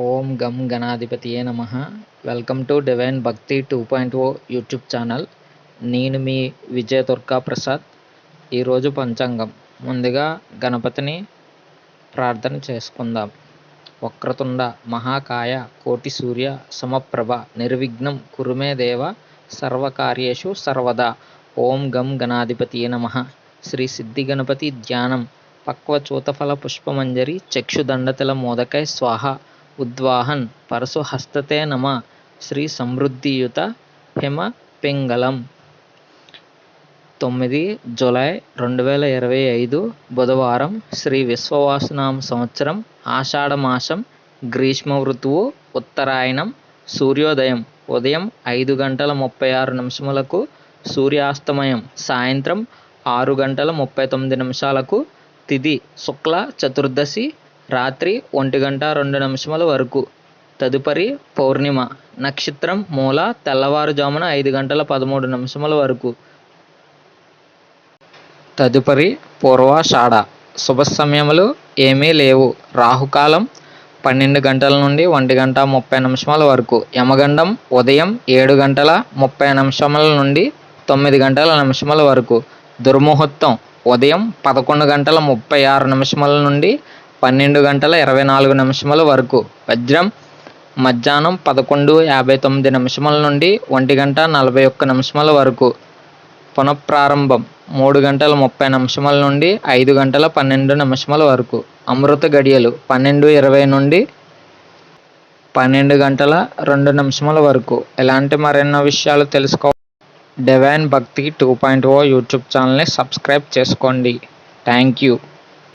ఓం గం గణాధిపతియే నమ. Welcome to divine Bhakti two point O YouTube channel. నేను మీ విజయ దుర్గా ప్రసాద్. ఈరోజు పంచాంగం. ముందుగా గణపతిని ప్రార్థన చేసుకుందాం. వక్రతుండ మహాకాయ కోటి సూర్య సమప్రభ నిర్విఘ్నం కురుమే దేవ సర్వకార్యేషు సర్వదా. ఓం గం గణాధిపతియే నమ. శ్రీ సిద్ధి గణపతి ధ్యానం. పక్వచూతఫల పుష్పమంజరి చక్షుదండతల మోదకై స్వాహ. ఉద్వాహన్ పరశుహస్తతే నమ శ్రీ సమృద్ధియుత హిమ పింగళం. తొమ్మిది జూలై రెండు వేల ఇరవై ఐదు బుధవారం శ్రీ విశ్వవాసునామ సంవత్సరం ఆషాఢమాసం గ్రీష్మ ఋతువు ఉత్తరాయణం సూర్యోదయం ఉదయం ఐదు గంటల ముప్పై ఆరు నిమిషములకు సూర్యాస్తమయం సాయంత్రం ఆరు గంటల ముప్పై తొమ్మిది నిమిషాలకు తిథి శుక్ల చతుర్దశి రాత్రి ఒంటి గంట రెండు నిమిషముల వరకు. తదుపరి పౌర్ణిమ నక్షత్రం మూల తెల్లవారుజామున ఐదు గంటల పదమూడు నిమిషముల వరకు. తదుపరి పూర్వాషాఢ శుభ సమయములు ఏమీ లేవు. రాహుకాలం పన్నెండు గంటల నుండి ఒంటి గంట ముప్పై నిమిషముల వరకు. యమగండం ఉదయం ఏడు గంటల ముప్పై నిమిషముల నుండి తొమ్మిది గంటల నిమిషముల వరకు. దుర్ముహూర్తం ఉదయం పదకొండు గంటల ముప్పై ఆరు నిమిషముల నుండి పన్నెండు గంటల ఇరవై నాలుగు నిమిషముల వరకు. వజ్రం మధ్యాహ్నం పదకొండు యాభై తొమ్మిది నిమిషముల నుండి ఒంటి గంట నలభై ఒక్క నిమిషముల వరకు. పునఃప్రారంభం మూడు గంటల ముప్పై నిమిషముల నుండి ఐదు గంటల పన్నెండు నిమిషముల వరకు. అమృత గడియలు పన్నెండు ఇరవై నుండి పన్నెండు గంటల రెండు నిమిషముల వరకు. ఇలాంటి మరెన్నో విషయాలు తెలుసుకో divine Bhakti two point O YouTube ఛానల్ని సబ్స్క్రైబ్ చేసుకోండి. Thank you